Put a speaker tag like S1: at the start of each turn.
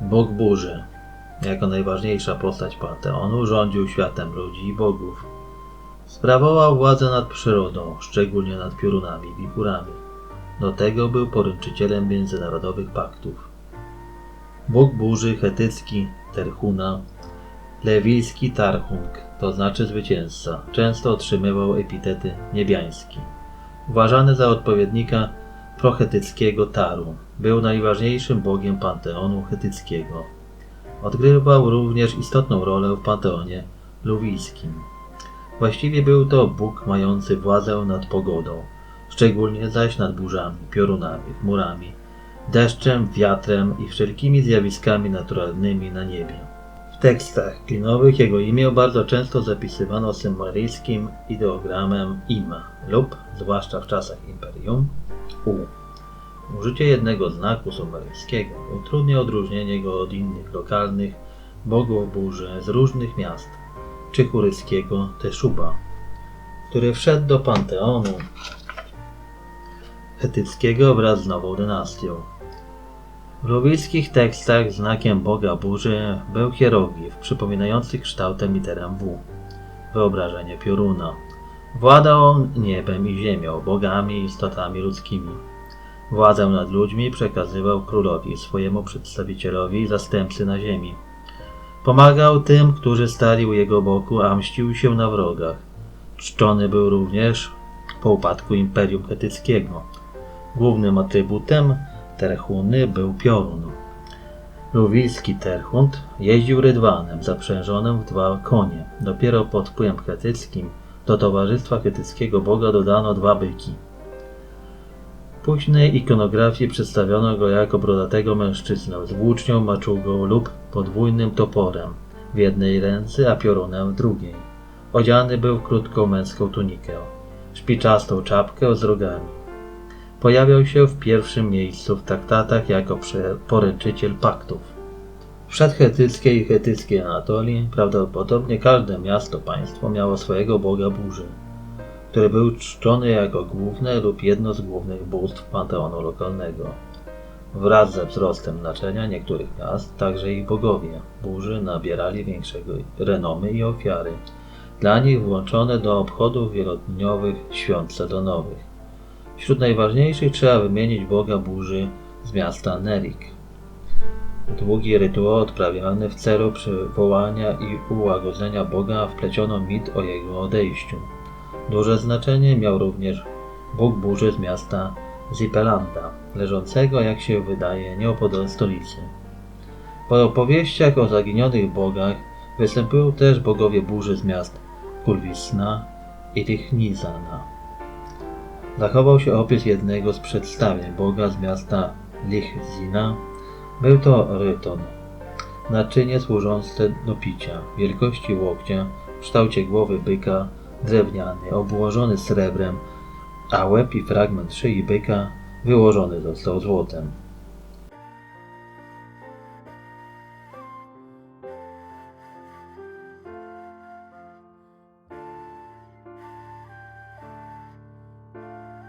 S1: Bóg burzy, jako najważniejsza postać Panteonu, rządził światem ludzi i bogów. Sprawował władzę nad przyrodą, szczególnie nad piorunami i wichurami. Do tego był poręczycielem międzynarodowych paktów. Bóg burzy chetycki Terhuna, lewijski Tarhung, to znaczy zwycięzca, często otrzymywał epitety niebiański. Uważany za odpowiednika prochetyckiego Taru, był najważniejszym bogiem panteonu chetyckiego. Odgrywał również istotną rolę w panteonie luwijskim. Właściwie był to Bóg mający władzę nad pogodą, szczególnie zaś nad burzami, piorunami, chmurami, deszczem, wiatrem i wszelkimi zjawiskami naturalnymi na niebie. W tekstach klinowych jego imię bardzo często zapisywano symbolicznym ideogramem im lub, zwłaszcza w czasach imperium, u. Użycie jednego znaku sumeryjskiego utrudnia odróżnienie go od innych lokalnych bogów burzy z różnych miast, czy churyckiego Teszuba, który wszedł do panteonu chetyckiego wraz z nową dynastią. W lubickich tekstach znakiem boga burzy był hieroglif przypominający kształtem literę W. Wyobrażenie pioruna. Władał on niebem i ziemią, bogami i istotami ludzkimi. Władzę nad ludźmi przekazywał królowi, swojemu przedstawicielowi i zastępcy na ziemi. Pomagał tym, którzy stali u jego boku, a mścił się na wrogach. Czczony był również po upadku Imperium Chetyckiego. Głównym atrybutem Terchuny był piorun. Luwijski Terchunt jeździł rydwanem zaprzężonym w dwa konie. Dopiero pod wpływem chetyckim do towarzystwa chetyckiego boga dodano dwa byki. W późnej ikonografii przedstawiono go jako brodatego mężczyznę z włócznią, maczugą lub podwójnym toporem w jednej ręce, a piorunem w drugiej. Odziany był w krótką męską tunikę, szpiczastą czapkę z rogami. Pojawiał się w pierwszym miejscu w traktatach jako poręczyciel paktów. Przedchetyckiej i chetyckiej Anatolii prawdopodobnie każde miasto państwo miało swojego boga burzy, który był czczony jako główne lub jedno z głównych bóstw panteonu lokalnego. Wraz ze wzrostem znaczenia niektórych miast, także ich bogowie burzy nabierali większego renomy i ofiary, dla nich włączone do obchodów wielodniowych świąt sezonowych. Wśród najważniejszych trzeba wymienić Boga burzy z miasta Nerik. Długi rytuał odprawiany w celu przywołania i ułagodzenia Boga wpleciono mit o jego odejściu. Duże znaczenie miał również Bóg burzy z miasta Zipelanda, leżącego, jak się wydaje, nieopodal stolicy. Po opowieściach o zaginionych bogach występują też bogowie burzy z miast Kurwisna i Rychnizana. Zachował się opis jednego z przedstawień Boga z miasta Lichzina. Był to ryton, naczynie służące do picia, wielkości łokcia, w kształcie głowy byka, drewniany, obłożony srebrem, a łeb i fragment szyi byka wyłożony został złotem.